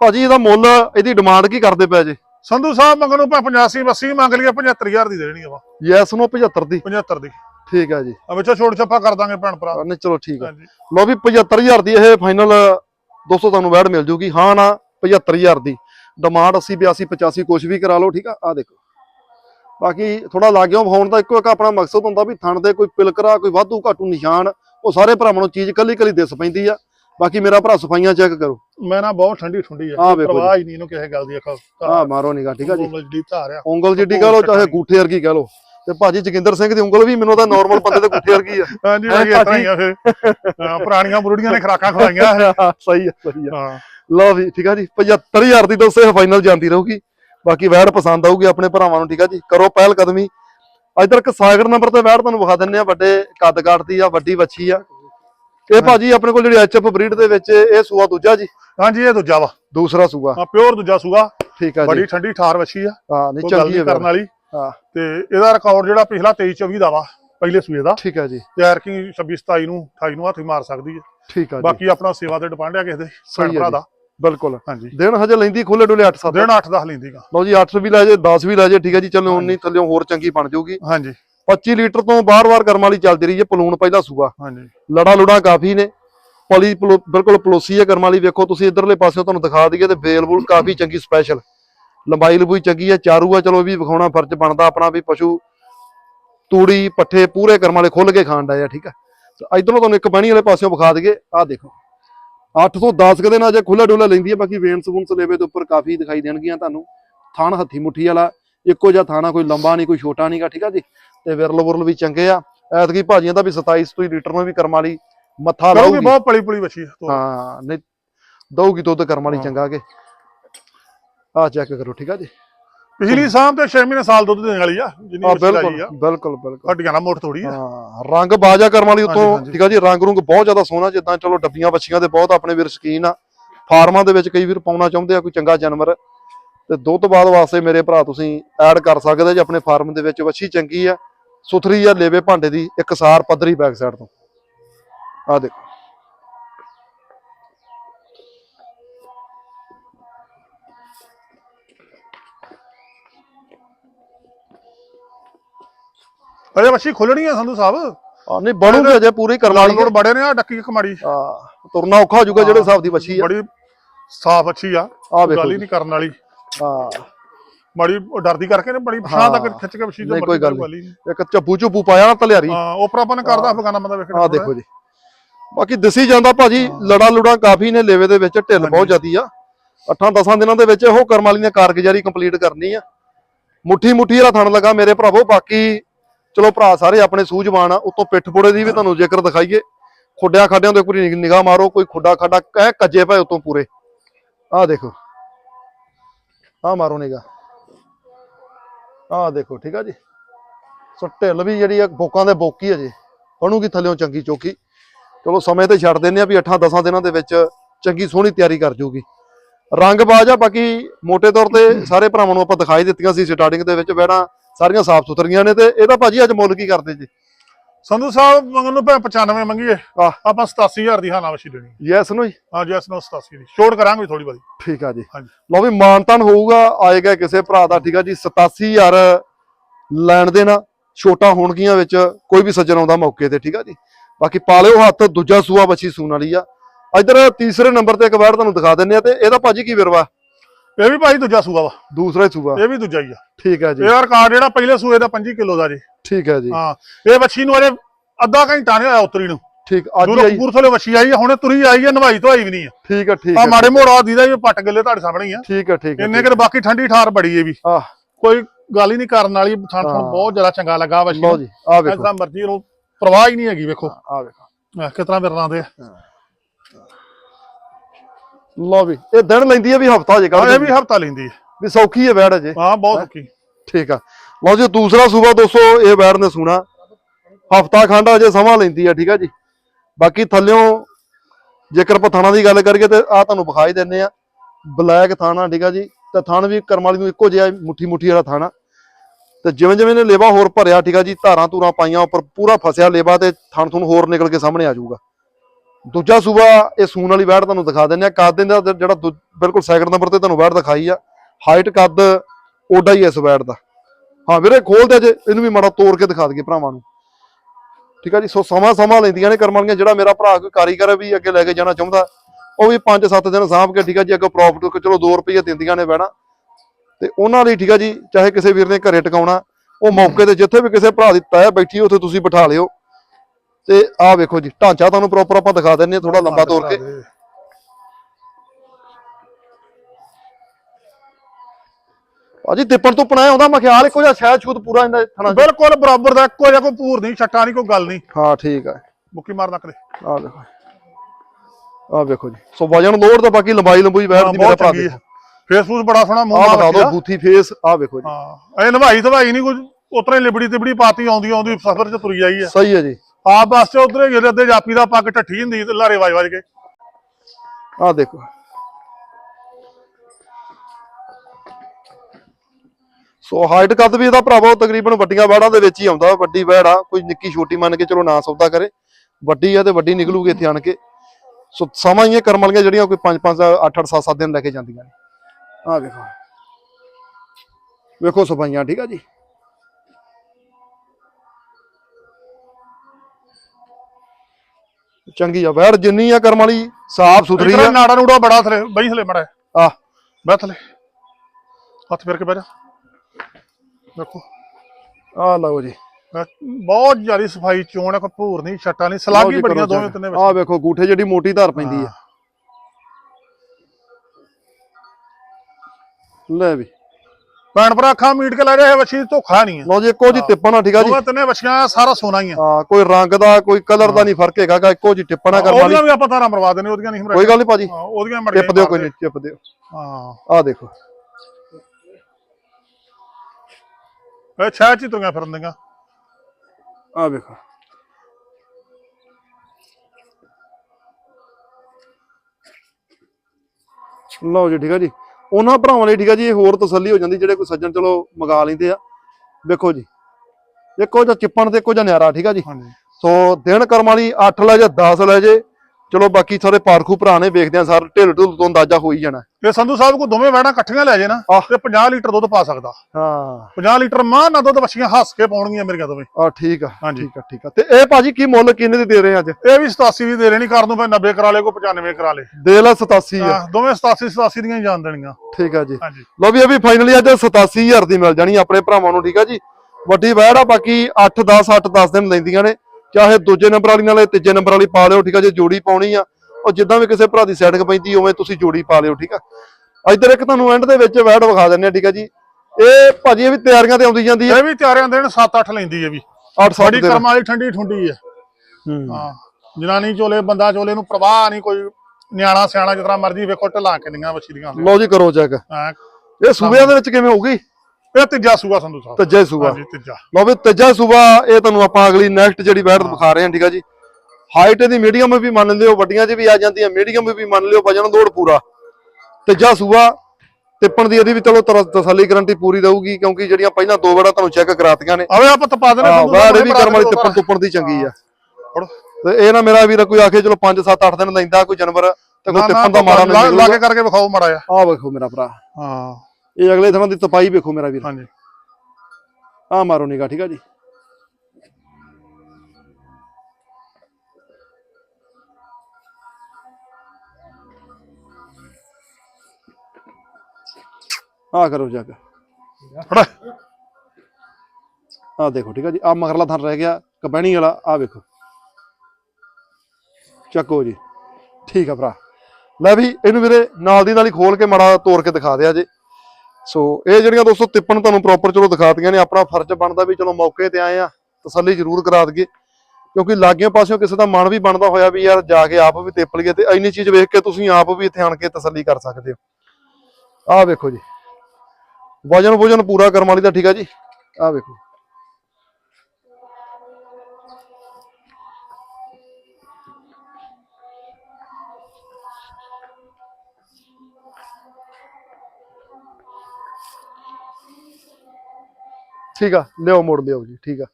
Speaker 1: ਭਾਜੀ ਇਹਦਾ ਮੁੱਲ ਇਹਦੀ ਡਿਮਾਂਡ ਕੀ ਕਰਦੇ ਪਏ ਜੀ?
Speaker 2: ਸੰਧੂ ਸਾਹਿਬ ਮੰਗਣ ਨੂੰ ਭਾਵੇਂ 85 80 ਮੰਗ ਲਈਏ 75000 ਦੀ ਦੇਣੀ ਆ ਵਾ।
Speaker 1: ਯੈਸ ਨੂੰ 75 ਦੀ।
Speaker 2: 75 ਦੀ।
Speaker 1: ਠੀਕ ਆ ਜੀ।
Speaker 2: ਆ ਵਿੱਚੋਂ ਛੋੜ ਛੱਪਾ ਕਰ ਦਾਂਗੇ ਭੈਣ ਭਰਾ।
Speaker 1: ਨਹੀਂ ਚਲੋ ਠੀਕ ਆ।
Speaker 2: ਹਾਂਜੀ।
Speaker 1: ਲੋ ਵੀ 75000 ਦੀ ਇਹ ਫਾਈਨਲ ਦੋਸਤੋ ਤੁਹਾਨੂੰ ਵੈੜ ਮਿਲ ਜੂਗੀ। ਹਾਂ ਨਾ 75000 ਦੀ। ਡਿਮਾਂਡ 80 82 85 ਕੁਝ ਵੀ ਕਰਾ ਲਓ ਠੀਕ ਆ? ਆ ਦੇਖੋ। ਬਾਕੀ ਥੋੜਾ ਲਾਗਿਓ ਵਿਖਾਉਣ ਦਾ। ਇੱਕੋ ਇੱਕ ਆਪਣਾ ਮਕਸਦ ਹੁੰਦਾ ਵੀ ਥਣ ਦੇ ਕੋਈ ਪਿਲਕਰਾ ਕੋਈ ਵਾਧੂ ਘਾਟੂ ਨਿਸ਼ਾਨ ਉਹ ਸਾਰੇ ਭਰਾਵਾਂ ਨੂੰ ਚੀਜ਼ ਕੱਲੀ ਕੱਲੀ ਦਿਸ ਪੈਂਦੀ ਆ। ਬਾਕੀ ਮੇਰਾ ਭਰਾ ਸਫਾਈਆਂ ਚੈੱਕ ਕਰੋ।
Speaker 2: ਮੈਂ ਨਾ ਬਹੁਤ ਠੰਡੀ ਠੁੰਡੀ ਆ।
Speaker 1: ਆਹ ਵੇਖੋ।
Speaker 2: ਪਰਵਾਹ ਹੀ ਨਹੀਂ ਇਹਨੂੰ ਕਿਸੇ ਗੱਲ ਦੀ ਅੱਖਾਂ
Speaker 1: ਆ ਮਾਰੋ ਨਿਗਾ ਠੀਕ ਆ ਜੀ।
Speaker 2: ਉਂਗਲ ਜਿਹੜੀ ਧਾਰ ਆ
Speaker 1: ਉਂਗਲ ਜਿੱਡੀ ਕਹ ਲਓ ਚਾਹੇ ਗੂਠੇ ਵਰਗੀ ਕਹ ਲਓ। ਤੇ ਭਾਜੀ ਜੋਗਿੰਦਰ ਸਿੰਘ ਦੀ ਉਂਗਲ ਵੀ ਮੈਨੂੰ ਤਾਂ ਨਾਰਮਲ ਬੰਦੇ ਦੇ ਗੂਠੇ ਵਰਗੀ ਆ।
Speaker 2: ਹਾਂਜੀ
Speaker 1: ਹੈਂ
Speaker 2: ਭਾਜੀ? ਇਤਨਾ ਹੀ ਆ ਫਿਰ। ਹਾਂ, ਪੁਰਾਣੀਆਂ ਬੁੜੀਆਂ ਨੇ ਖਰਾਕਾਂ ਖਵਾਈਆਂ
Speaker 1: ਸਹੀ ਆ ਸਹੀ ਆ। ਲਓ ਵੀ ਠੀਕ ਆ ਜੀ 75000 ਦੀ ਦੋਸਤੋ ਫਾਈਨਲ ਜਾਂਦੀ ਰਹੂਗੀ। ਬਾਕੀ ਵੈੜ ਪਸੰਦ ਆਊਗੀ ਆਪਣੇ ਭਰਾਵਾਂ ਨੂੰ ਠੀਕ ਆ ਜੀ? ਕਰੋ ਪਹਿਲ ਕਦਮੀ। ਇਧਰ ਇੱਕ ਸਾਗਰ ਨੰਬਰ ਤੇ ਵੈੜ ਤੁਹਾਨੂੰ ਵਿਖਾ ਦਿੰਨੇ ਆ ਵੱਡੇ ਕੱਦ ਕਾਠ ਦੀ ਆ ਵੱਡੀ ਵੱਛੀ ਆ। ਇਹ ਭਾਜੀ ਆਪਣੇ ਕੋਲ ਜਿਹੜੀ ਐਚਐਫ ਬਰੀਡ ਦੇ ਵਿੱਚ ਇਹ ਸੂਆ ਦੂਜਾ ਜੀ?
Speaker 2: ਹਾਂਜੀ ਇਹ ਦੂਜਾ ਵਾ।
Speaker 1: ਦੂਸਰਾ ਸੂਆ।
Speaker 2: ਹਾਂ ਪਿਓਰ ਦੂਜਾ ਸੂਗਾ
Speaker 1: ਠੀਕ ਆ ਜੀ।
Speaker 2: ਬੜੀ ਠੰਡੀ ਠਾਰ ਵੱਛੀ ਆ।
Speaker 1: ਹਾਂ ਨਹੀਂ ਚੰਗੀ
Speaker 2: ਕਰਨ। ਵਾਲੀ।
Speaker 1: ਹਾਂ।
Speaker 2: ਤੇ ਇਹਦਾ ਰਿਕਾਰਡ ਜਿਹੜਾ ਪਿਛਲਾ 23 24 ਦਾ ਵਾ ਪਹਿਲੇ ਸੂਏ ਦਾ।
Speaker 1: ਠੀਕ ਆ ਜੀ।
Speaker 2: ਤੇ ਐਰਕੀ 26 27 ਨੂੰ 28 ਨੂੰ ਹੱਥ ਹੀ ਮਾਰ ਸਕਦੀ ਹੈ
Speaker 1: ਠੀਕ ਆ ਜੀ।
Speaker 2: ਬਾਕੀ ਆਪਣਾ ਸੇਵਾ ਤੇ ਡਿਪੈਂਡ ਆ ਕਿਸੇ ਦੇ
Speaker 1: ਹੈ ਜੀ।
Speaker 2: ਦਾ।
Speaker 1: ਬਿਲਕੁਲ।
Speaker 2: ਹਾਂਜੀ।
Speaker 1: ਦਿਨ ਹਜੇ ਲੈਂਦੀ ਖੁੱਲੇ ਡੁੱਲੇ 8-7
Speaker 2: ਦਿਨ 8-10 ਲੈਂਦੀਗਾ
Speaker 1: ਲਓ ਜੀ 8 ਵੀ ਲੈ ਜੇ 10 ਵੀ ਲੈ ਜੇ ਠੀਕ ਹੈ ਜੀ ਚਲੋ ਉਨੀ ਥੱਲਿਓਂ ਹੋਰ ਚੰਗੀ ਬਣ ਜਾਊਗੀ।
Speaker 2: ਹਾਂਜੀ।
Speaker 1: 25 ਲੀਟਰ ਤੋਂ ਬਾਰ-ਬਾਰ ਕਰਮ ਵਾਲੀ ਚੱਲਦੀ ਰਹੀ ਹੈ ਪਲੂਣ ਪਹਿਲਾ ਸੂਆ।
Speaker 2: ਹਾਂਜੀ।
Speaker 1: ਲੜਾ ਲੁੜਾ ਕਾਫੀ ਨੇ। ਪਲੀ ਬਿਲਕੁਲ ਪਲੋਸੀ ਹੈ ਕਰਮ ਵਾਲੀ ਵੇਖੋ ਤੁਸੀਂ ਇਧਰਲੇ ਪਾਸਿਓਂ ਤੁਹਾਨੂੰ ਦਿਖਾ ਦਈਏ ਤੇ ਬੇਲ ਬੂਲ ਕਾਫੀ ਚੰਗੀ ਸਪੈਸ਼ਲ ਲੰਬਾਈ ਲੰਬੂਈ ਚੰਗੀ ਹੈ ਚਾਰੂ ਆ ਚਲੋ ਵੀ ਵਿਖਾਉਣਾ ਫਰਜ਼ ਬਣਦਾ ਆਪਣਾ ਵੀ ਪਸ਼ੂ ਤੂੜੀ ਪੱਠੇ ਪੂਰੇ ਕਰਮ ਵਾਲੇ ਖੁੱਲ ਕੇ ਖਾਣ ਡਏ ਆ ਠੀਕ ਆ। ਤੇ ਇਧਰੋਂ ਤੁਹਾਨੂੰ ਇੱਕ ਬਣੀ ਵਾਲੇ ਪਾਸਿਓਂ ਵਿਖਾ ਦਈਏ ਆਹ ਦੇਖੋ। 8 ਤੋਂ 10 ਕਦੇ ਨਾਲ ਜੇ ਖੁੱਲਾ ਡੁੱਲਾ ਲੈਂਦੀ ਹੈ ਬਾਕੀ ਵੇਨ ਸਬੂਨ ਲੇਵੇ ਦੇ ਉੱਪਰ ਕਾਫੀ ਦਿਖਾਈ ਦੇਣਗੀਆਂ ਤੁਹਾਨੂੰ। ਥਣ ਹੱਥੀ ਮੁੱਠੀ ਵਾਲਾ ਇੱਕੋ ਜਿਹਾ ਥਾਣਾ ਕੋਈ ਲੰਬਾ ਨਹੀਂ ਕੋਈ ਛੋਟਾ ਨਹੀਂਗਾ ਠੀਕ ਆ ਜੀ। ਤੇ ਵਿਰਲ ਵੁਰਲ ਵੀ ਚੰਗੇ ਆ। ਐਤਕੀ ਭਾਜੀਆਂ ਦਾ ਵੀ 27 27 ਲੀਟਰ ਨੂੰ ਵੀ ਕਰਮ ਵਾਲੀ ਮੱਥਾ ਲਾਊਗੀ।
Speaker 2: ਬਹੁਤ ਪਲੀ ਪਲੀ ਬੱਚੀ ਹੈ
Speaker 1: ਨਹੀਂ ਦਊਗੀ ਦੁੱਧ ਕਰਮ ਵਾਲੀ। ਚੰਗਾ ਕੇ। ਆ ਚੈੱਕ ਕਰੋ ਠੀਕ ਆ ਜੀ?
Speaker 2: ਪਿਛਲੀ ਸਾਲ ਤੇ 6 ਮਹੀਨੇ ਸਾਲ ਦੁੱਧ ਦੇਣ ਵਾਲੀ ਆ ਜਿੰਨੀ
Speaker 1: ਬਿਲਕੁਲ ਬਿਲਕੁਲ ਬਿਲਕੁਲ।
Speaker 2: ਹੱਡੀਆਂ ਨਾਲ ਮੋਟ ਥੋੜੀ ਆ।
Speaker 1: ਹਾਂ ਰੰਗ ਬਾਜਾ ਕਰਮ ਵਾਲੀ ਉਤੋਂ। ਠੀਕ ਆ ਜੀ ਰੰਗ ਰੁੰਗ ਬਹੁਤ ਜ਼ਿਆਦਾ ਸੋਹਣਾ ਜਿੱਦਾਂ ਚਲੋ ਡੱਬੀਆਂ ਬੱਚੀਆਂ ਦੇ ਬਹੁਤ ਆਪਣੇ ਵੀਰ ਸ਼ਕੀਨ ਆ। ਫਾਰਮਾਂ ਦੇ ਵਿੱਚ ਕਈ ਵੀਰ ਪਾਉਣਾ ਚਾਹੁੰਦੇ ਆ ਕੋਈ ਚੰਗਾ ਜਾਨਵਰ। ਤੇ ਦੁੱਧ ਬਾਅਦ ਵਾਸਤੇ ਮੇਰੇ ਭਰਾ ਤੁਸੀਂ ਐਡ ਕਰ ਸਕਦੇ ਜੀ ਆਪਣੇ ਫਾਰਮ ਦੇ ਵਿੱਚ। ਵੱਛੀ ਚੰਗੀ ਆ ਸੁਥਰੀ ਆ ਲੇਵੇ ਭਾਂਡੇ ਦੀ ਇੱਕ ਸਾਰ ਪੱਧਰੀ ਬੈਕ ਸਾਈਡ ਤੋਂ। ਆ ਦੇਖੋ।
Speaker 2: ਅਜੇ ਬੱਚੀ ਖੁੱਲਣੀ ਆ ਸੰਧੂ ਸਾਹਿਬ।
Speaker 1: ਆ ਨਹੀਂ ਬਣੂਗੇ ਅਜੇ ਪੂਰੀ ਕਰਮ
Speaker 2: ਲਾਲ ਲੋੜ ਬੜੇ ਨੇ ਆ ਡੱਕੀ ਇੱਕ ਮਾੜੀ।
Speaker 1: ਆ ਤੁਰਨਾ ਔਖਾ ਹੋ ਜਾਊਗਾ ਜਿਹੜੇ ਹਿਸਾਬ ਦੀ ਵੱਛੀ ਆ।
Speaker 2: ਬੜੀ ਸਾਫ਼ ਅੱਛੀ ਆ
Speaker 1: ਆ ਵੇਖੋ
Speaker 2: ਗੱਲ ਹੀ
Speaker 1: ਜੀ।
Speaker 2: ਨਹੀਂ ਕਰਨ ਵਾਲੀ।
Speaker 1: ਹਾਂ।
Speaker 2: ਉਹ ਡਰਦੀ ਕਰਕੇ ਨੇ ਬੜੀ ਪਛਾਂ ਤੱਕ
Speaker 1: ਹਾਂ।
Speaker 2: ਖਿੱਚ ਕੇ ਬੱਚੀ
Speaker 1: ਨਹੀਂ, ਕੋਈ ਗੱਲ
Speaker 2: ਨਹੀਂ।
Speaker 1: ਇੱਕ ਚੱਬੂ ਚੁੱਬੂ ਪਾਇਆ ਨਾ ਤਲਿਆਰੀ
Speaker 2: ਹਾਂ ਉਪਰ ਆਪਾਂ ਨੇ ਕਰਦਾ ਅਫਗਾਨਾ ਬੰਦਾ ਵੇਖਣਾ
Speaker 1: ਆ ਦੇਖੋ ਜੀ। ਬਾਕੀ ਦਿਸੀ ਜਾਂਦਾ ਭਾਜੀ ਲੜਾ ਲੁੜਾ ਕਾਫੀ ਨੇ ਲੇਵੇ ਦੇ ਵਿੱਚ ਢਿੱਲ ਬਹੁਤ ਜ਼ਿਆਦੀ ਆ। 8-10 ਦਿਨਾਂ ਦੇ ਵਿੱਚ ਉਹ ਕਰਮ ਵਾਲੀ ਨੇ ਕਾਰਗੁਜ਼ਾਰੀ ਕੰਪਲੀਟ ਕਰਨੀ ਆ। ਮੁੱਠੀ ਮੁੱਠੀ ਵਾਲਾ ਥਣ ਲਗਾ ਮੇਰੇ ਭਰਾਵੋ ਬਾਕੀ ਚਲੋ ਭਰਾ, ਸਾਰੇ ਆਪਣੇ ਸੂਝਵਾਨ ਆ, ਉਤੋਂ ਪਿੱਠ ਪੁੜੇ ਦੀ ਵੀ ਤੁਹਾਨੂੰ ਜ਼ਿਕਰ ਦਿਖਾਈਏ, ਖੁੱਡਿਆਂ ਖਾਡਿਆਂ ਤੇ ਪੂਰੀ ਨਿਗਾਹ ਮਾਰੋ, ਕੋਈ ਖੁੱਡਾ ਖਾਡਾ ਕਹਿ ਕੱਜੇ ਪਏ ਉਤੋਂ ਪੂਰੇ। ਆਹ ਦੇਖੋ। ਆਹ ਮਾਰੋ ਨਿਗਾਹ। ਆਹ ਦੇਖੋ, ਠੀਕ ਆ ਜੀ? ਸੋ ਢਿੱਲ ਵੀ ਜਿਹੜੀ ਆ, ਬੋਕਾਂ ਦੇ ਬੋਕੀ ਅਜੇ ਬਣੂਗੀ ਥੱਲਿਓਂ ਚੰਗੀ ਚੋਕੀ। ਚਲੋ ਸਮੇਂ ਤੇ ਛੱਡ ਦਿੰਦੇ ਆ ਵੀ 8-10 ਦਿਨਾਂ ਦੇ ਵਿੱਚ ਚੰਗੀ ਸੋਹਣੀ ਤਿਆਰੀ ਕਰ ਜੂਗੀ। ਰੰਗ ਬਾਜ ਆ, ਬਾਕੀ ਮੋٹے ਤੌਰ ਤੇ ਸਾਰੇ ਭਰਾਵਾਂ ਨੂੰ ਆਪਾਂ ਦਿਖਾਈ ਦਿੱਤੀਆਂ ਸੀ ਸਟਾਰਟਿੰਗ ਦੇ ਵਿੱਚ, ਬਹਿਣਾ ਸਾਰੀਆਂ ਸਾਫ਼ ਸੁਥਰੀਆਂ ਨੇ ਤੇ ਇਹਦਾ ਭਾਜੀ ਅੱਜ ਮੁੱਲ ਕੀ ਕਰਦੇ ਜੀ?
Speaker 2: ਸੰਧੂ ਸਾਹਿਬ ਮੰਗਣ ਨੂੰ ਭਾਵੇਂ 95 ਮੰਗੀਏ। ਆਪਾਂ 87000 ਦੀ ਹਾਨਾ ਵਛੀ ਦੇਣੀ
Speaker 1: ਯੈਸ ਨੂੰ ਜੀ?
Speaker 2: ਹਾਂ ਜੈਸ ਨੂੰ 87 ਦੀ। ਛੋਟ ਕਰਾਂਗੇ ਥੋੜੀ ਬਾਦੀ
Speaker 1: ਠੀਕ ਆ ਜੀ। ਲਓ ਵੀ ਮਾਨਤਨ ਹੋਊਗਾ ਆਏਗਾ ਕਿਸੇ ਭਰਾ ਦਾ ਠੀਕ ਆ ਜੀ 87000 ਲੈਣ ਦੇ ਨਾ ਛੋਟਾ ਹੋਣਗੀਆਂ ਵਿੱਚ ਕੋਈ ਵੀ ਸੱਜਣ ਆਉਂਦਾ ਮੌਕੇ ਤੇ ਠੀਕ ਆ ਜੀ। ਬਾਕੀ ਪਾਲਿਓ ਹੱਥ ਦੂਜਾ ਸੂਆ ਬੱਚੀ ਸੂਣ ਵਾਲੀ ਆ। ਇਧਰ ਤੀਸਰੇ ਨੰਬਰ ਤੇ ਇੱਕ ਵਾਰ ਤੁਹਾਨੂੰ ਦਿਖਾ ਦਿੰਨੇ ਆ ਤੇ ਇਹਦਾ ਭਾਜੀ ਕੀ ਵਿਰਵਾ?
Speaker 2: ਇਹ ਵੀ ਭਾਈ ਦੂਜਾ ਸੂਆ ਵਾ।
Speaker 1: ਦੂਸਰਾ ਹੀ ਸੂਆ।
Speaker 2: ਇਹ ਵੀ ਦੂਜਾ ਹੀ ਆ।
Speaker 1: ਠੀਕ ਹੈ ਜੀ।
Speaker 2: ਇਹ ਰਿਕਾਰਡ ਜਿਹੜਾ ਪਹਿਲੇ ਸੂਏ ਦਾ 25 ਕਿਲੋ ਦਾ ਜੀ।
Speaker 1: ਠੀਕ ਹੈ ਜੀ।
Speaker 2: ਹਾਂ ਇਹ ਵੱਛੀ ਨੂੰ ਅਜੇ ਅੱਧਾ ਘੰਟਾ ਨਹੀਂ ਹੋਇਆ ਉਤਰੀ ਨੂੰ।
Speaker 1: ਠੀਕ ਅੱਜ ਆਈ।
Speaker 2: ਕਪੂਰਥਲੇ ਵੱਛੀ ਆਈ ਆ ਹੁਣੇ ਤੁਰੀ ਆਈ ਆ ਨਵਾਈ ਧਵਾਈ ਵੀ ਨਹੀਂ ਆ।
Speaker 1: ਠੀਕ ਹੈ ਠੀਕ
Speaker 2: ਆ ਮਾੜੇ ਮੋੜਾ ਦੀਦਾ ਵੀ ਪੱਟ ਗੱਲੇ ਤੁਹਾਡੇ ਸਾਹਮਣੇ ਹੀ ਆ।
Speaker 1: ਠੀਕ ਹੈ ਠੀਕ ਹੈ
Speaker 2: ਇੰਨੇ ਕਿ ਬਾਕੀ ਠੰਡੀ ਠਾਰ ਬੜੀ ਏ ਵੀ।
Speaker 1: ਆਹ।
Speaker 2: ਕੋਈ ਗੱਲ ਹੀ ਨਹੀਂ ਕਰਨ ਵਾਲੀ ਥਣ। ਥਣ ਬਹੁਤ ਜ਼ਿਆਦਾ ਚੰਗਾ ਲੱਗਾ ਵੱਛੀ
Speaker 1: ਲਓ ਜੀ ਆ ਵੇਖੋ।
Speaker 2: ਐਸਾ ਮਰਜ਼ੀ ਨੂੰ ਪਰਵਾਹ ਹੀ ਨਹੀਂ ਹੈਗੀ ਵੇਖੋ।
Speaker 1: ਆ ਵੇਖੋ।
Speaker 2: ਤਰ੍ਹਾਂ ਮਿਰਨਾਂ ਦੇ
Speaker 1: ਲਓ ਵੀ ਇਹ ਦਿਨ ਲੈਂਦੀ ਹੈ ਵੀ ਹਫਤਾ ਜੇ
Speaker 2: ਆ ਇਹ ਵੀ ਹਫਤਾ ਲੈਂਦੀ ਹੈ
Speaker 1: ਵੀ ਸੌਖੀ ਹੈ ਵੈੜ ਅਜੇ।
Speaker 2: ਹਾਂ ਬਹੁਤ ਔਖੀ
Speaker 1: ਠੀਕ ਆ। ਲਓ ਜੀ ਦੂਸਰਾ ਸੂਬਾ ਦੋਸਤੋ ਇਹ ਵੈੜ ਨੇ ਸੁਣਾ। ਹਫਤਾ ਖੰਡ ਅਜੇ ਸਮਾਂ ਲੈਂਦੀ ਆ ਠੀਕ ਆ ਜੀ। ਬਾਕੀ ਥੱਲਿਓਂ ਜੇਕਰ ਆਪਾਂ ਥਾਣਾ ਦੀ ਗੱਲ ਕਰੀਏ ਤੇ ਆ ਤੁਹਾਨੂੰ ਵਿਖਾਈ ਦਿੰਨੇ ਆ। ਬਲੈਕ ਥਾਣਾ ਠੀਕ ਆ ਜੀ। ਤੇ ਥਣ ਵੀ ਕਰਮ ਵਾਲੀ ਨੂੰ ਇੱਕੋ ਜਿਹਾ ਮੁੱਠੀ ਮੁੱਠੀ ਵਾਲਾ ਥਾਣਾ। ਤੇ ਜਿਵੇਂ ਜਿਵੇਂ ਨੇ ਲੇਵਾ ਹੋਰ ਭਰਿਆ ਠੀਕ ਆ ਜੀ ਧਾਰਾਂ ਧੂਰਾਂ ਪਾਈਆਂ ਉੱਪਰ ਪੂਰਾ ਫਸਿਆ ਲੇਵਾ ਤੇ ਥਣ ਥੁਣ ਹੋਰ ਨਿਕਲ ਕੇ ਸਾਹਮਣੇ ਆ ਜਾਊਗਾ। ਦੂਜਾ ਸੂਬਾ, ਇਹ ਸੂਨ ਵਾਲੀ ਵੈੜ ਤੁਹਾਨੂੰ ਦਿਖਾ ਦਿੰਦੇ ਆ ਕੱਦ ਦਾ ਜਿਹੜਾ ਦੂ- ਬਿਲਕੁਲ ਸੈਕਿੰਡ ਨੰਬਰ ਤੇ ਤੁਹਾਨੂੰ ਵੈੜ ਦਿਖਾਈ ਆ। ਹਾਈਟ ਕੱਦ ਓਡਾ ਹੀ ਇਸ ਵੈੜ ਦਾ। ਹਾਂ ਵੀਰੇ, ਖੋਲ ਦੇ ਜੇ, ਇਹਨੂੰ ਵੀ ਮਾੜਾ ਤੋੜ ਕੇ ਦਿਖਾ ਦਈਏ ਭਰਾਵਾਂ ਨੂੰ। ਠੀਕ ਆ ਜੀ, ਸੋ ਸਮਾਂ ਸਮਾਂ ਲੈਂਦੀਆਂ ਨੇ ਕਰਮ ਵਾਲੀਆਂ, ਜਿਹੜਾ ਮੇਰਾ ਭਰਾ ਕੋਈ ਕਾਰੀਗਰ ਵੀ ਅੱਗੇ ਲੈ ਕੇ ਜਾਣਾ ਚਾਹੁੰਦਾ, ਉਹ ਵੀ 5-7 ਦਿਨ ਸਾਂਭ ਕੇ, ਠੀਕ ਆ ਜੀ, ਅੱਗੇ ਪ੍ਰੋਫਿਟ ਚਲੋ 2 ਰੁਪਏ ਦਿੰਦੀਆਂ ਨੇ ਬਹਿਣਾ ਤੇ ਉਹਨਾਂ ਲਈ ਠੀਕ ਆ ਜੀ, ਚਾਹੇ ਕਿਸੇ ਵੀਰ ਨੇ ਘਰੇ ਟਿਕਾਉਣਾ, ਉਹ ਮੌਕੇ ਤੇ ਜਿੱਥੇ ਵੀ ਕਿਸੇ ਭਰਾ ਦੀ ਤੈ ਬੈਠੀ ਉੱਥੇ ਤੁਸੀਂ ਬਿਠਾ ਲਿਓ। ਤੇ ਆਹ ਵੇਖੋ ਜੀ ਢਾਂਚਾ ਤੁਹਾਨੂੰ ਪ੍ਰੋਪਰ ਆਪਾਂ ਦਿਖਾ ਦਿੰਨੇ ਥੋੜਾ ਲੰਬਾ ਤੋਰ ਕੇ। ਭਾਜੀ ਤਿੱਪਣ ਤੋਂ ਪਣਾਇਆ ਆਉਂਦਾ ਮੈਂ ਖਿਆਲ ਇੱਕੋ ਜਿਹਾ ਸ਼ਾਇਦ ਛੂਤ ਪੂਰਾ ਇਹਦਾ ਥਣਾ
Speaker 2: ਬਿਲਕੁਲ ਬਰਾਬਰ ਦਾ ਇੱਕੋ ਜਿਹਾ ਕੋਈ ਭੂਰ ਨਹੀਂ ਛੱਟਾ ਨਹੀਂ ਕੋਈ ਗੱਲ ਨਹੀਂ।
Speaker 1: ਹਾਂ ਠੀਕ ਆ।
Speaker 2: ਮੁੱਕੀ ਮਾਰ ਨਕਲੇ
Speaker 1: ਆਹ ਦੇਖੋ ਆਹ ਵੇਖੋ ਜੀ। ਸੋ ਵਜਨ ਲੋਡ ਤੇ ਬਾਕੀ ਲੰਬਾਈ ਲੰਬੂਈ ਬੈਠ ਦੀ ਮੇਰਾ ਭਰਾ
Speaker 2: ਫੇਸ ਫੂਸ ਬੜਾ ਸੋਹਣਾ ਮੂੰਹ ਮਾਰ
Speaker 1: ਬਤਾ ਬੂਥੀ ਫੇਸ ਆਹ ਵੇਖੋ ਜੀ।
Speaker 2: ਹਾਂ। ਇਹ ਨਵਾਈ ਧਵਾਈ ਨਹੀਂ ਕੁਝ ਉਤਰੇ ਲਿਬੜੀ ਤਿਬੜੀ ਪਾਤੀ ਆਉਂਦੀ ਆਉਂਦੀ ਸਫਰ ਚ ਤੁਰੀ ਆਈ ਆ।
Speaker 1: ਸਹੀ ਹੈ ਜੀ।
Speaker 2: ਆਪ ਬਸ ਉਧਰੇ ਗਏ ਅੱਧੇ ਜਾਪੀ ਦਾ ਪੱਗ ਠੱਠੀ ਹੁੰਦੀ ਤੇ ਲਾਰੇ ਵਾਜ ਵਾਜ ਕੇ।
Speaker 1: ਆਹ ਦੇਖੋ। ਸੋ ਹਾਈਟ ਕੱਦ ਵੀ ਇਹਦਾ ਭਰਾਵੋ ਤਕਰੀਬਨ ਵੱਡੀਆਂ ਵੈੜਾਂ ਦੇ ਵਿੱਚ ਹੀ ਆਉਂਦਾ, ਵੱਡੀ ਵੈੜ ਆ, ਕੋਈ ਨਿੱਕੀ ਛੋਟੀ ਮੰਨ ਕੇ ਚਲੋ ਨਾ ਸੌਦਾ ਕਰੇ। ਵੱਡੀ ਆ ਤੇ ਵੱਡੀ ਨਿਕਲੂਗੀ ਇੱਥੇ ਆਣ ਕੇ। ਸੋ ਸਮਾਂ ਹੀ ਇਹ ਕਰਮ ਵਾਲੀਆਂ ਜਿਹੜੀਆਂ ਕੋਈ 5 5 8 8 7 7 ਦਿਨ ਲੈ ਕੇ ਜਾਂਦੀਆਂ ਨੇ। ਆ ਵੇਖੋ ਵੇਖੋ ਸਫਾਈਆਂ, ਠੀਕ ਆ ਜੀ? ਚੰਗੀ ਆ ਵੈੜ ਜਿੰਨੀ ਆ ਕਰਮ ਵਾਲੀ ਸਾਫ਼ ਸੁਥਰੀ ਆ।
Speaker 2: ਨਾੜਾ ਨੂੜਾ ਬੜਾ ਥਲੇ ਬਈ ਥਲੇ ਮੜਾ
Speaker 1: ਆ।
Speaker 2: ਬੈ ਥਲੇ। ਹੱਥ ਫੇਰ ਕੇ ਬਹਿ ਜਾ। ਦੇਖੋ।
Speaker 1: ਆ ਲਓ ਜੀ।
Speaker 2: ਬਹੁਤ ਜ਼ਿਆਦਾ ਸਫ਼ਾਈ ਚੋਣ ਕੋਈ ਭੂਰ ਨਹੀਂ ਛੱਟਾ ਨਹੀਂ ਸਲਾਗੀ ਬੜੀਆਂ ਦੋਵੇਂ ਤਿੰਨੇ
Speaker 1: ਆ ਵੇਖੋ ਗੂਠੇ ਜਿਹੜੀ ਮੋਟੀ ਧਾਰ ਪੈਂਦੀ ਆ। ਲੈ ਵੀ।
Speaker 2: ਭੈਣ ਭਰਾ ਅੱਖਾਂ ਮੀਟ ਕੇ ਲੈ ਰਿਹਾ ਵੱਛੀ ਧੋਖਾ ਨਹੀਂ ਹੈ।
Speaker 1: ਲਓ ਜੀ ਇੱਕੋ ਜੀ ਟਿੱਪਣਾ ਠੀਕ ਆ ਜੀ।
Speaker 2: ਦੋਵੇਂ ਤਿੰਨੇ ਵੱਛੀਆਂ ਸਾਰਾ ਸੋਨਾ ਹੀ ਹੈ
Speaker 1: ਹਾਂ ਕੋਈ ਰੰਗ ਦਾ ਕੋਈ ਕਲਰ ਦਾ ਨਹੀਂ ਫ਼ਰਕ ਹੈਗਾ ਇੱਕੋ ਜੀ ਟਿੱਪਣਾ ਕਰਨ ਵਾਲੀ।
Speaker 2: ਉਹਦੀਆਂ ਵੀ ਆਪਾਂ ਤਾਰਾਂ ਮਰਵਾ ਦੇਣੇ ਉਹਦੀਆਂ ਨਹੀਂ
Speaker 1: ਕੋਈ ਗੱਲ ਨਹੀਂ ਭਾਜੀ।
Speaker 2: ਹਾਂ, ਉਹਦੀਆਂ ਮੜੀਆਂ
Speaker 1: ਟਿੱਪ ਦਿਓ ਕੋਈ ਨਹੀਂ ਟਿੱਪ ਦਿਓ।
Speaker 2: ਹਾਂ।
Speaker 1: ਆ ਦੇਖੋ।
Speaker 2: ਇਹ ਛਾਹ ਚ ਤੁਰੀਆਂ ਫਿਰਨ ਦੀਆਂ।
Speaker 1: ਆ ਵੇਖੋ। ਲਓ ਜੀ ਠੀਕ ਆ ਜੀ। ਉਹਨਾਂ ਭਰਾਵਾਂ ਲਈ ਠੀਕ ਆ ਜੀ ਇਹ ਹੋਰ ਤਸੱਲੀ ਹੋ ਜਾਂਦੀ ਜਿਹੜੇ ਕੋਈ ਸੱਜਣ ਚਲੋ ਮੰਗਾ ਲੈਂਦੇ ਆ। ਵੇਖੋ ਜੀ ਇੱਕੋ ਜਿਹਾ ਚਿੱਪਣ ਤੇ ਇੱਕੋ ਜਿਹਾ ਨਿਆਰਾ ਠੀਕ ਆ ਜੀ।
Speaker 2: ਹਾਂਜੀ।
Speaker 1: ਸੋ ਦਿਨ ਕਰਮ ਵਾਲੀ 8 ਲੈ ਜੇ 10 ਲੈ ਜੇ ਚਲੋ ਬਾਕੀ ਸਾਰੇ ਪਾਰਖੂ ਭਰਾ ਨੇ ਵੇਖਦੇ ਆ ਸਰ ਢਿੱਲ ਢੁੱਲ ਤੋਂ ਅੰਦਾਜ਼ਾ ਹੋ ਹੀ ਜਾਣਾ।
Speaker 2: ਇਹ ਸੰਧੂ ਸਾਹਿਬ ਕੋ ਦੋਵੇਂ ਵੈੜਾਂ ਇਕੱਠੀਆਂ ਲੈ ਜੇ ਨਾ। ਤੇ 50 ਲੀਟਰ ਦੁੱਧ ਪਾ ਸਕਦਾ।
Speaker 1: ਹਾਂ।
Speaker 2: 50 ਲੀਟਰ ਮਾਂ ਨਾ ਦੁੱਧ ਵੱਛੀਆਂ ਹੱਸ ਕੇ ਪਾਉਣਗੀਆਂ ਮੇਰੀਆਂ ਦੋਵੇਂ।
Speaker 1: ਆ ਠੀਕ ਆ। ਠੀਕ ਆ ਠੀਕ ਆ। ਤੇ ਇਹ ਭਾਜੀ ਕੀ ਮੁੱਲ ਕਿੰਨੇ ਦੀ ਦੇ ਰਹੇ ਅੱਜ?
Speaker 2: ਇਹ ਵੀ 87 ਦੀ ਦੇ ਲੈਣੀ ਕਰ ਦੂੰ ਫਿਰ 90 ਕਰਾ ਲੇ ਕੋ 95 ਕਰਾ ਲੇ
Speaker 1: ਦੇ ਲੈ 87 ਆ।
Speaker 2: ਦੋਵੇਂ 87 87 ਦੀਆਂ ਹੀ ਜਾਣ ਦੇਣੀਆਂ।
Speaker 1: ਠੀਕ ਆ ਜੀ। ਲੋ ਵੀ ਇਹ ਵੀ ਫਾਈਨਲੀ ਅੱਜ 87000 ਦੀ ਮਿਲ ਜਾਣੀ ਆਪਣੇ ਭਰਾਵਾਂ ਨੂੰ ਠੀਕ ਆ ਜੀ। ਵੱਡੀ ਵੈੜ ਆ ਬਾਕੀ 8 10 8 10 ਦਿਨ ਲੈਂਦੀਆਂ ਨੇ। ਚਾਹੇ ਦੂਜੇ ਨੰਬਰ ਵਾਲੀ ਨਾਲੇ ਤੀਜੇ ਨੰਬਰ ਵਾਲੀ ਪਾ ਲਿਓ ਠੀਕ ਆ ਜੇ ਜੋੜੀ ਪਾਉਣੀ ਆ ਉਹ ਜਿੱਦਾਂ ਵੀ ਕਿਸੇ ਭਰਾ ਦੀ ਸੈਟਿੰਗ ਪੈਂਦੀ ਉਵੇਂ ਤੁਸੀਂ ਜੋੜੀ ਪਾ ਲਿਓ ਠੀਕ ਆ। ਇੱਧਰ ਇੱਕ ਤੁਹਾਨੂੰ ਐਂਡ ਦੇ ਵਿੱਚ ਵੈੜ ਵਿਖਾ ਦਿੰਨੇ ਆ ਠੀਕ ਆ ਜੀ। ਇਹ ਭਾਜੀ ਇਹ ਵੀ ਤਿਆਰੀਆਂ ਤੇ ਆਉਂਦੀ ਜਾਂਦੀ ਆ?
Speaker 2: ਇਹ ਵੀ ਤਿਆਰਿਆਂ ਦੇਣ 7-8 ਲੈਂਦੀ ਹੈ ਵੀ।
Speaker 1: 8 60
Speaker 2: ਬੜੀ
Speaker 1: ਦਿਨ
Speaker 2: ਕਰਮਾਂ ਵਾਲੀ ਠੰਡੀ ਠੁੰਡੀ ਹੈ।
Speaker 1: ਹੂੰ।
Speaker 2: ਜਨਾਨੀ ਚੋਲੇ ਬੰਦਾ ਚੋਲੇ ਨੂੰ ਪ੍ਰਵਾਹ ਨਹੀਂ ਕੋਈ ਨਿਆਣਾ ਸਿਆਣਾ ਜਿਤਨਾ ਮਰਜ਼ੀ ਵੇਖੋ ਢਲਾ ਕਿੰਨੀਆਂ ਵੱਛੀ ਦੀਆਂ
Speaker 1: ਲਓ ਜੀ ਕਰੋ ਚੈੱਕ ਇਹ ਸੂਬਿਆਂ ਦੇ ਵਿੱਚ ਕਿਵੇਂ ਹੋਊਗੀ?
Speaker 2: ਇਹ ਤੀਜਾ ਸੂਆ ਸੰਧੂ ਸਾਹਿਬ।
Speaker 1: ਤੀਜਾ ਸੂਬਾ
Speaker 2: ਹਾਂਜੀ ਤੀਜਾ।
Speaker 1: ਲਓ ਵੀ ਤੀਜਾ ਸੂਬਾ ਇਹ ਤੁਹਾਨੂੰ ਆਪਾਂ ਅਗਲੀ ਨੈਕਸਟ ਜਿਹੜੀ ਵੈੜ ਵਿਖਾ ਰਹੇ ਹਾਂ ਠੀਕ ਆ ਜੀ। ਹਾਈਟ ਇਹਦੀ ਮੀਡੀਅਮ ਵੀ ਮੰਨ ਲਿਓ ਵੱਡੀਆਂ 'ਚ ਵੀ ਆ ਜਾਂਦੀਆਂ ਮੀਡੀਅਮ ਵੀ ਮੰਨ ਲਿਓ ਵਜਨ ਲੋਡ ਪੂਰਾ। ਤੀਜਾ ਸੂਬਾ ਟਿੱਪਣ ਦੀ ਇਹਦੀ ਵੀ ਚਲੋ ਤਸੱਲੀ ਗਰੰਟੀ ਪੂਰੀ ਰਹੂਗੀ ਕਿਉਂਕਿ ਜਿਹੜੀਆਂ ਪਹਿਲਾਂ ਦੋ ਵੜਾ ਤੁਹਾਨੂੰ ਚੈੱਕ ਕਰਾਤੀਆਂ ਨੇ।
Speaker 2: ਆਵੇ ਆਪਾਂ ਤਪਾ ਦੇਣੇ ਸੰਧੂ ਸਾਹਿਬ
Speaker 1: ਇਹ ਵੀ ਕਰਮ ਵਾਲੀ ਟਿੱਪਣ ਟੁੱਪਣ ਦੀ ਚੰਗੀ ਆ। ਤੇ ਇਹ ਨਾ ਮੇਰਾ ਵੀਰ ਕੋਈ ਆਖੇ ਚਲੋ 5 7 8 ਦਿਨ ਲੈਂਦਾ ਕੋਈ ਜਾਨਵਰ ਤੇ ਕੋਈ ਟਿੱਪਣ ਦਾ ਮਾਰਾ
Speaker 2: ਲਾ
Speaker 1: ਨਹੀਂ
Speaker 2: ਲਾ ਕੇ ਕਰਕੇ ਵਿਖਾਓ ਮੜਾ ਆ
Speaker 1: ਵੇਖੋ ਮੇਰਾ ਭਰਾ।
Speaker 2: ਹਾਂ।
Speaker 1: ਇਹ ਅਗਲੇ ਦਿਨਾਂ ਦੀ ਤਪਾਈ ਵੇਖੋ ਮੇਰਾ ਵੀਰ।
Speaker 2: ਹਾਂਜੀ।
Speaker 1: ਆਹ ਮਾਰੋ ਨਿਗਾ ਠੀਕ ਆ ਜੀ। ਆ ਕਰੋ ਜਾ ਕੇ।
Speaker 2: ਫੜਾ।
Speaker 1: ਆ ਦੇਖੋ ਠੀਕ ਆ ਜੀ ਆ ਮਗਰਲਾ ਥਣ ਰਹਿ ਗਿਆ ਕਬੈਣੀ ਵਾਲਾ ਆ ਵੇਖੋ। ਚੱਕੋ ਜੀ। ਠੀਕ ਆ ਭਰਾ। ਲੈ ਵੀ ਇਹਨੂੰ ਵੀਰੇ ਨਾਲ ਦੀ ਨਾਲ ਹੀ ਖੋਲ ਕੇ ਮੜਾ ਤੋੜ ਕੇ ਦਿਖਾ ਦਿਆ ਜੇ। ਸੋ ਇਹ ਜਿਹੜੀਆਂ ਦੋਸਤੋ ਤਿੱਪਣ ਤੁਹਾਨੂੰ ਪ੍ਰੋਪਰ ਚਲੋ ਦਿਖਾਤੀਆਂ ਨੇ, ਆਪਣਾ ਫਰਜ਼ ਬਣਦਾ ਵੀ ਚਲੋ ਮੌਕੇ ਤੇ ਆਏ ਆ, ਤਸੱਲੀ ਜ਼ਰੂਰ ਕਰਾ ਦਈਏ। ਕਿਉਂਕਿ ਲਾਗਿਆਂ ਪਾਸਿਓਂ ਕਿਸੇ ਦਾ ਮਨ ਵੀ ਬਣਦਾ ਹੋਇਆ ਵੀ ਯਾਰ ਜਾ ਕੇ ਆਪ ਵੀ ਤਿੱਪ ਲਈਏ ਤੇ ਇੰਨੀ ਚੀਜ਼ ਵੇਖ ਕੇ ਤੁਸੀਂ ਆਪ ਵੀ ਇੱਥੇ ਆਣ ਕੇ ਤਸੱਲੀ ਕਰ ਸਕਦੇ ਹੋ। ਆਹ ਵੇਖੋ ਜੀ। ਵਜਨ ਵਜਨ ਪੂਰਾ ਕਰਮ ਵਾਲੀ ਦਾ ਠੀਕ ਆ ਜੀ। ਆਹ ਵੇਖੋ। ਠੀਕ ਆ ਲਿਓ ਮੋੜ ਲਿਓ ਜੀ, ਠੀਕ ਆ।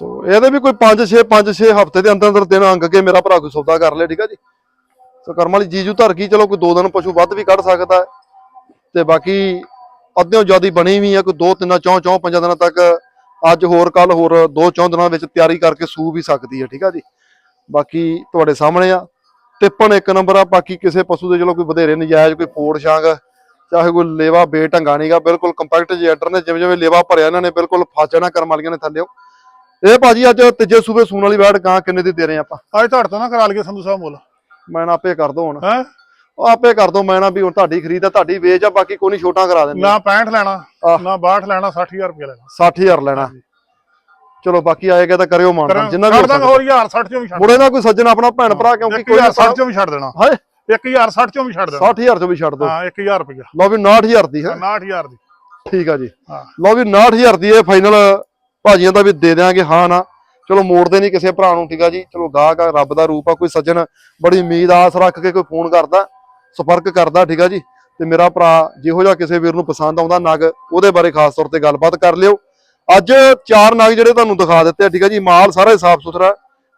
Speaker 1: ਸੋ ਇਹਦੇ ਵੀ ਕੋਈ 5 6 5 6 ਹਫ਼ਤੇ ਦੇ ਅੰਦਰ ਅੰਦਰ ਦਿਨ ਅੰਗ ਕੇ ਮੇਰਾ ਭਰਾ ਕੋਈ ਸੌਦਾ ਕਰ ਲਿਆ ਠੀਕ ਆ ਜੀ। ਸੋ, ਕਰਮ ਵਾਲੀ ਜੀਜੂ ਧਰ ਗਈ, ਚਲੋ ਕੋਈ ਦੋ ਦਿਨ ਪਸ਼ੂ ਵੱਧ ਵੀ ਕੱਢ ਸਕਦਾ ਤੇ ਬਾਕੀ ਅੱਧਿਓਂ ਜਿਆਦੀ ਬਣੀ ਵੀ ਆ, ਕੋਈ ਦੋ ਤਿੰਨਾਂ, ਚੌਂ ਚੌਂ, ਪੰਜਾਂ ਦਿਨਾਂ ਤੱਕ ਅੱਜ ਹੋਰ ਕੱਲ ਹੋਰ ਦੋ ਚੌਂ ਦਿਨਾਂ ਵਿੱਚ ਤਿਆਰੀ ਕਰਕੇ ਸੂ ਵੀ ਸਕਦੀ ਹੈ ਠੀਕ ਆ ਜੀ? ਬਾਕੀ ਤੁਹਾਡੇ ਸਾਹਮਣੇ ਆ। ਟਿੱਪਣ ਇੱਕ ਨੰਬਰ ਆ ਬਾਕੀ ਕਿਸੇ ਪਸ਼ੂ ਦੇ ਚਲੋ ਕੋਈ ਵਧੇਰੇ ਨਜਾਇਜ਼ ਕੋਈ ਫੋੜ ਛਾਂਗ ਚਾਹੇ ਕੋਈ ਲੇਵਾ ਬੇਢੰਗਾ ਨਹੀਂਗਾ ਬਿਲਕੁਲ ਕੰਪੈਕਟ ਜੇ ਆਰਡਰ ਨੇ ਜਿਵੇਂ ਜਿਵੇਂ ਲੇਵਾ ਭਰਿਆ ਇਹਨਾਂ ਨੇ ਬਿਲਕੁਲ ਫਾਜਣਾ ਕਰਮ ਵਾਲੀਆਂ ਨੇ ਥੱਲਿਓ। ਇਹ ਭਾਜੀ ਅੱਜ ਤੀਜੇ ਸੂਬੇ ਸੂਣ ਵਾਲੀ ਵੈੜ ਗਾਂ ਕਿੰਨੇ ਦੀ ਦੇ ਰਹੇ ਆਪਾਂ?
Speaker 2: ਅੱਜ ਤੁਹਾਡੇ ਤੋਂ ਨਾ ਕਰਾ ਲਈਏ ਸੰਧੂ ਸਾਹਿਬ ਮੁੱਲ।
Speaker 1: ਮੈਂ ਨਾ ਆਪੇ ਕਰ ਦੋ ਹੁਣ।
Speaker 2: ਹੈ?
Speaker 1: ਉਹ ਆਪੇ ਕਰ ਦੋ ਮੈਂ ਨਾ ਵੀ ਹੁਣ ਤੁਹਾਡੀ ਖਰੀਦ ਆ ਤੁਹਾਡੀ ਵੇਚ ਆ ਬਾਕੀ ਕੋਈ ਨਹੀਂ ਛੋਟਾ ਕਰਾ ਦਿੰਦੇ।
Speaker 2: ਨਾ 65 ਲੈਣਾ
Speaker 1: ਆਹ।
Speaker 2: ਨਾ 62 ਲੈਣਾ 60000 ਰੁਪਏ ਲੈਣਾ।
Speaker 1: 60000 ਲੈਣਾ। ਚਲੋ ਬਾਕੀ ਆਏਗਾ ਤਾਂ ਕਰਿਓ ਮਾਨ ਜਿੰਨਾ ਵੀ ਹੋ
Speaker 2: ਛੱਡ ਦਾਂਗੇ
Speaker 1: ਸਕਦਾ
Speaker 2: ਹੋਰ 1000 60 ਚੋਂ ਵੀ ਛੱਡ
Speaker 1: ਮੁੜੇ ਨਾ ਕੋਈ ਸੱਜਣ ਆਪਣਾ ਭੈਣ ਭਰਾ ਕਿਉਂਕਿ ਕੋਈ
Speaker 2: 1060 ਚੋਂ ਵੀ ਛੱਡ ਦੇਣਾ।
Speaker 1: ਹਾਏ
Speaker 2: 1060 ਚੋਂ ਵੀ ਛੱਡ ਦੇਣਾ।
Speaker 1: 60000 ਤੋਂ ਵੀ ਛੱਡ ਦੋ
Speaker 2: ਹਾਂ 1000 ਰੁਪਏ
Speaker 1: ਲਓ ਵੀ 69000 ਦੀ ਹੈ।
Speaker 2: 69000 ਦੀ।
Speaker 1: ਠੀਕ ਆ ਜੀ।
Speaker 2: ਹਾਂ।
Speaker 1: ਲਓ ਵੀ 69000 ਦੀ ਇਹ ਫਾਈਨਲ ਭਾਜੀਆਂ ਦਾ ਵੀ ਦੇ ਦਿਆਂਗੇ ਹਾਂ ਨਾ। ਚਲੋ ਮੋੜਦੇ ਨਹੀਂ ਕਿਸੇ ਭਰਾ ਨੂੰ ਠੀਕ ਆ ਜੀ। ਚਲੋ ਗਾਹਕ ਆ ਰੱਬ ਦਾ ਰੂਪ ਆ ਕੋਈ ਸੱਜਣ ਬੜੀ ਉਮੀਦ ਆਸ ਰੱਖ ਕੇ ਕੋਈ ਫੋਨ ਕਰਦਾ। ਸੰਪਰਕ ਕਰਦਾ ਠੀਕ ਆ ਜੀ? ਤੇ ਮੇਰਾ ਭਰਾ ਜਿਹੋ ਜਿਹਾ ਕਿਸੇ ਵੀਰ ਨੂੰ ਪਸੰਦ ਆਉਂਦਾ ਨਗ ਉਹਦੇ ਬਾਰੇ ਖਾਸ ਤੌਰ ਤੇ ਗੱਲਬਾਤ ਕਰ ਲਿਓ। ਅੱਜ ਚਾਰ ਨਗ ਜਿਹੜੇ ਤੁਹਾਨੂੰ ਦਿਖਾ ਦਿੱਤੇ ਆ ਠੀਕ ਹੈ ਜੀ? ਮਾਲ ਸਾਰਾ ਹੀ ਸਾਫ਼ ਸੁਥਰਾ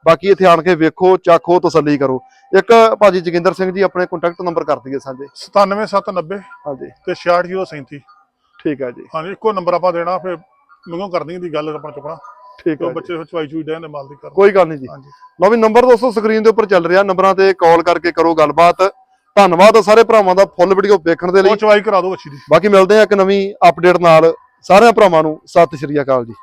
Speaker 1: ਬਾਕੀ ਇੱਥੇ ਆਣ ਕੇ ਵੇਖੋ ਚਾਖੋ ਤਸੱਲੀ ਕਰੋ। ਇੱਕ ਭਾਜੀ ਜੋਗਿੰਦਰ ਸਿੰਘ ਜੀ ਆਪਣੇ ਕੰਟੈਕਟ ਨੰਬਰ ਕਰ ਦਈਏ ਸਾਂਝੇ।
Speaker 2: 97790
Speaker 1: ਹਾਂਜੀ।
Speaker 2: ਤੇ 66037
Speaker 1: ਠੀਕ ਹੈ ਜੀ।
Speaker 2: ਹਾਂਜੀ ਇੱਕੋ ਨੰਬਰ ਆਪਾਂ ਦੇਣਾ ਫਿਰ ਮੈਨੂੰ ਕਰਨੀ ਦੀ ਗੱਲ ਆਪਣਾ ਚੁੱਕਣਾ।
Speaker 1: ਠੀਕ ਹੈ।
Speaker 2: ਬੱਚੇ ਚਵਾਈ ਚੂਈ ਦੇਣ ਦੇ ਮਾਲ ਦੀ ਕਰ
Speaker 1: ਕੋਈ ਗੱਲ ਨਹੀਂ ਜੀ।
Speaker 2: ਹਾਂਜੀ।
Speaker 1: ਲਓ ਵੀ ਨੰਬਰ ਦੋਸਤੋ ਸਕਰੀਨ ਦੇ ਉੱਪਰ ਚੱਲ ਰਿਹਾ ਨੰਬਰਾਂ ਤੇ ਕਾਲ ਕਰਕੇ ਕਰੋ ਗੱਲਬਾਤ। ਧੰਨਵਾਦ ਸਾਰੇ ਭਰਾਵਾਂ ਦਾ ਫੁੱਲ ਵੀਡੀਓ ਵੇਖਣ ਦੇ ਲਈ।
Speaker 2: ਉਹ ਚਵਾਈ ਕਰਾ ਦਿਓ ਬੱਚੀ ਦੀ।
Speaker 1: ਬਾਕੀ ਮਿਲਦੇ ਆ ਇੱਕ ਨਵੀਂ ਅਪਡੇਟ ਨਾਲ। ਸਾਰਿਆਂ ਭਰਾਵਾਂ ਨੂੰ ਸਤਿ ਸ਼੍ਰੀ ਅਕਾਲ ਜੀ।